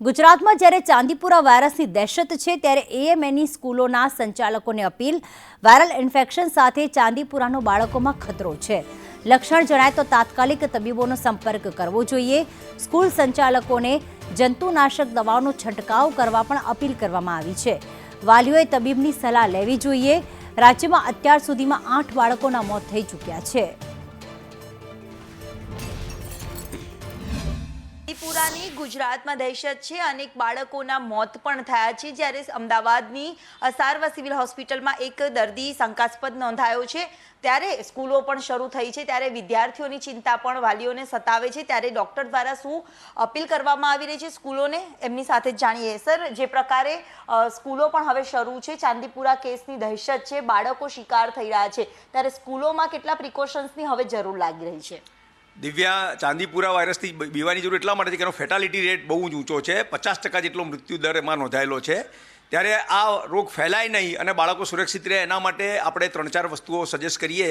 ગુજરાતમાં જ્યારે ચાંદીપુરા વાયરસની દહેશત છે, ત્યારે એએમએની સ્કૂલોના સંચાલકોને અપીલ. વાયરલ ઇન્ફેક્શન સાથે ચાંદીપુરાનો બાળકોમાં ખતરો છે. લક્ષણ જણાય તો તાત્કાલિક તબીબોનો સંપર્ક કરવો જોઈએ. સ્કૂલ સંચાલકોને જંતુનાશક દવાઓનો છંટકાવ કરવા પણ અપીલ કરવામાં આવી છે. વાલીઓએ તબીબની સલાહ લેવી જોઈએ. રાજ્યમાં અત્યાર સુધીમાં આઠ બાળકોના મોત થઈ ચૂક્યા છે. ત્રિપુરાની ગુજરાતમાં દહેશત છે. અનેક બાળકોના મોત પણ થયા છે. જ્યારે અમદાવાદની સારવા સિવિલ હોસ્પિટલમાં એક દર્દી શંકાસ્પદ નોંધાયો છે. ત્યારે સ્કૂલો પણ શરૂ થઈ છે. ત્યારે વિદ્યાર્થીઓની ચિંતા પણ વાલીઓને સતાવે છે. ત્યારે ડૉક્ટર દ્વારા શું અપીલ કરવામાં આવી રહી છે સ્કૂલોને? એમની સાથે જ જાણીએ. સર, જે પ્રકારે સ્કૂલો પણ હવે શરૂ છે. ચાંદીપુરા કેસની દહેશત છે. બાળકો શિકાર થઈ રહ્યા છે. ત્યારે સ્કૂલોમાં કેટલા પ્રિકોશન્સની હવે જરૂર લાગી રહી છે? દિવ્યા ચાંદીપુરા વાયરસથી બીવાની જરૂર એટલા માટે છે કે એનો ફેટાલિટી રેટ બહુ જ ઊંચો છે. પચાસ ટકા જેટલો મૃત્યુ દર એમાં નોંધાયેલો છે. ત્યારે આ રોગ ફેલાય નહીં અને બાળકો સુરક્ષિત રહે એના માટે આપણે ત્રણ ચાર વસ્તુઓ સજેસ્ટ કરીએ.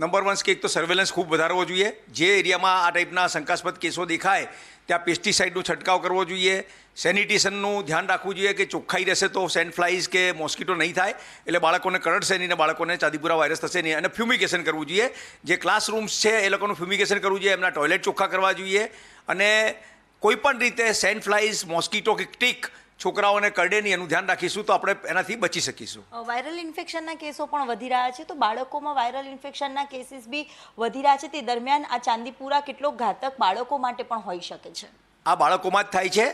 નંબર વન કે એક તો સર્વેલન્સ ખૂબ વધારવો જોઈએ. જે એરિયામાં આ ટાઈપના શંકાસ્પદ કેસો દેખાય, ત્યાં પેસ્ટિસાઇડનો છંટકાવ કરવો જોઈએ. સેનિટેશનનું ધ્યાન રાખવું જોઈએ કે ચોખ્ખાઈ રહેશે તો સેન્ટ ફ્લાઇઝ કે મોસ્કીટો નહીં થાય. એટલે બાળકોને કરડશે નહીં ને બાળકોને ચાંદીપુરા વાયરસ થશે નહીં. અને ફ્યુમિગેશન કરવું જોઈએ. જે ક્લાસરૂમ્સ છે એ લોકોનું ફ્યુમિગેશન કરવું જોઈએ. એમના ટોયલેટ ચોખ્ખા કરવા જોઈએ. અને કોઈપણ રીતે સેન્ટ ફ્લાઇઝ મોસ્કીટો કે ટીક છોકરાઓને કરડે નહીં એનું ધ્યાન રાખીશું તો આપણે એનાથી બચી શકીશું. વાયરલ ઇન્ફેક્શનના કેસો પણ વધી રહ્યા છે. તો બાળકોમાં વાયરલ ઇન્ફેક્શનના કેસીસ બી વધી રહ્યા છે. તે દરમિયાન આ ચાંદીપુરા કેટલો ઘાતક બાળકો માટે પણ હોઈ શકે છે. આ બાળકોમાં જ થાય છે.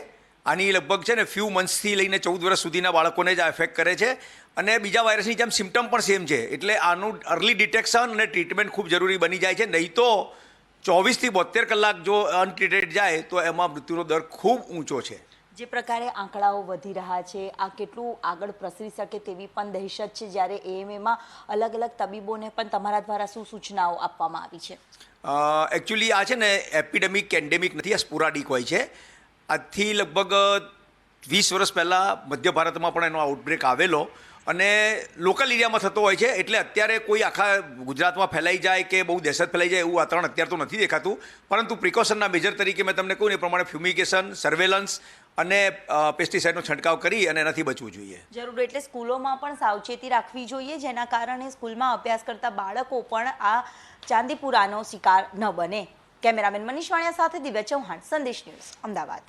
આની લગભગ છે ને ફ્યુ મંથ્સથી લઈને ચૌદ વર્ષ સુધીના બાળકોને જ આ એફેક્ટ કરે છે. અને બીજા વાયરસની જેમ સિમ્ટમ પણ સેમ છે. એટલે આનું અર્લી ડિટેક્શન અને ટ્રીટમેન્ટ ખૂબ જરૂરી બની જાય છે. નહીં તો ચોવીસથી બોતેર કલાક જો અનટ્રીટેડ જાય તો એમાં મૃત્યુનો દર ખૂબ ઊંચો છે. જે પ્રકારે આંકડાઓ વધી રહ્યા છે, આ કેટલું આગળ પ્રસરી શકે તેવી પણ દહેશત છે, જ્યારે એએમએમાં અલગ અલગ તબીબોને પણ તમારા દ્વારા શું સૂચનાઓ આપવામાં આવી છે? એકચ્યુઅલી આ છે ને એપિડેમિક એન્ડેમિક નથી, આ સ્પોરાડિક હોય છે. આજથી લગભગ વીસ વર્ષ પહેલાં મધ્ય ભારતમાં પણ એનો આઉટબ્રેક આવેલો અને લોકલ એરિયામાં થતો હોય છે, એટલે અત્યારે કોઈ આખા ગુજરાતમાં ફેલાઈ જાય કે બહુ દહેશત ફેલાઈ જાય એવું વાતાવરણ અત્યારે તો નથી દેખાતું. પરંતુ પ્રિકોશનના મેજર તરીકે મેં તમને કહ્યું એ પ્રમાણે ફ્યુમિગેશન સર્વેલન્સ અને પેસ્ટિસાઇડનો છંટકાવ કરી અને એનાથી બચવું જોઈએ. જરૂર, એટલે સ્કૂલોમાં પણ સાવચેતી રાખવી જોઈએ, જેના કારણે સ્કૂલમાં અભ્યાસ કરતા બાળકો પણ આ ચાંદીપુરાનો શિકાર ન બને. કેમેરામેન મનીષ વાણિયા સાથે દિવ્યા ચૌહાણ, સંદેશ ન્યૂઝ, અમદાવાદ.